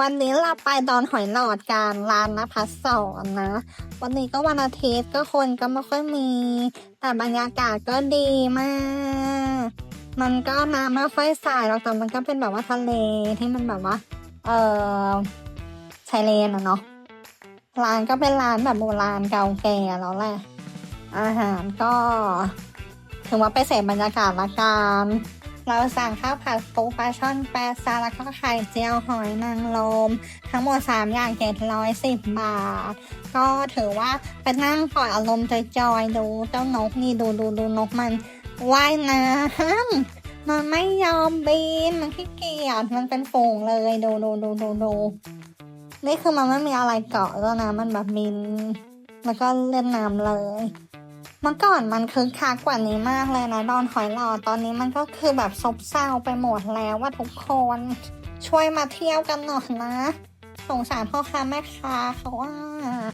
วันนี้เราไปดอนหอยหลอดกันร้านนภัสสอนนะ วันนี้ก็วันอาทิตย์ก็คนก็ไม่ค่อยมี แต่บรรยากาศก็ดีมาก มันก็น้ำไม่ค่อยใสหรอกแต่มันก็เป็นแบบว่าทะเลที่มันแบบว่า เออชายเลนอะเนาะร้านก็เป็นร้านแบบโบราณเก่าแก่แล้วแหละ อาหารก็ถือว่าไปเสพบรรยากาศละกัน เราสั่งข้าวผัดปูปลาช่อนแปซาแล้วก็ไข่เจียวหอยนางรมทั้งหมด 3 อย่างเจ็ดร้อยสิบบาท ก็ถือว่าไปนั่งปล่อยอารมณ์จอยๆดูเจ้านกนี่ดูดูดูนกมันว่ายน้ำมันไม่ยอมบิน มันขี้เกียจมันเป็นฝูงเลยดูดูดูดูดูนี่คือมันไม่มีอะไรเกาะแล้วนะมันแบบบิน แล้วก็เล่นน้ำเลย มื่อก่อนมันคึกคักกว่านี้มากเลยนะดอนหอยหลอดตอนนี้มันก็คือแบบซบเซาไปหมดแล้วว่าทุกคน ช่วยมาเที่ยวกันหน่อยนะ สงสารพ่อค้าแม่ค้าเขาว่า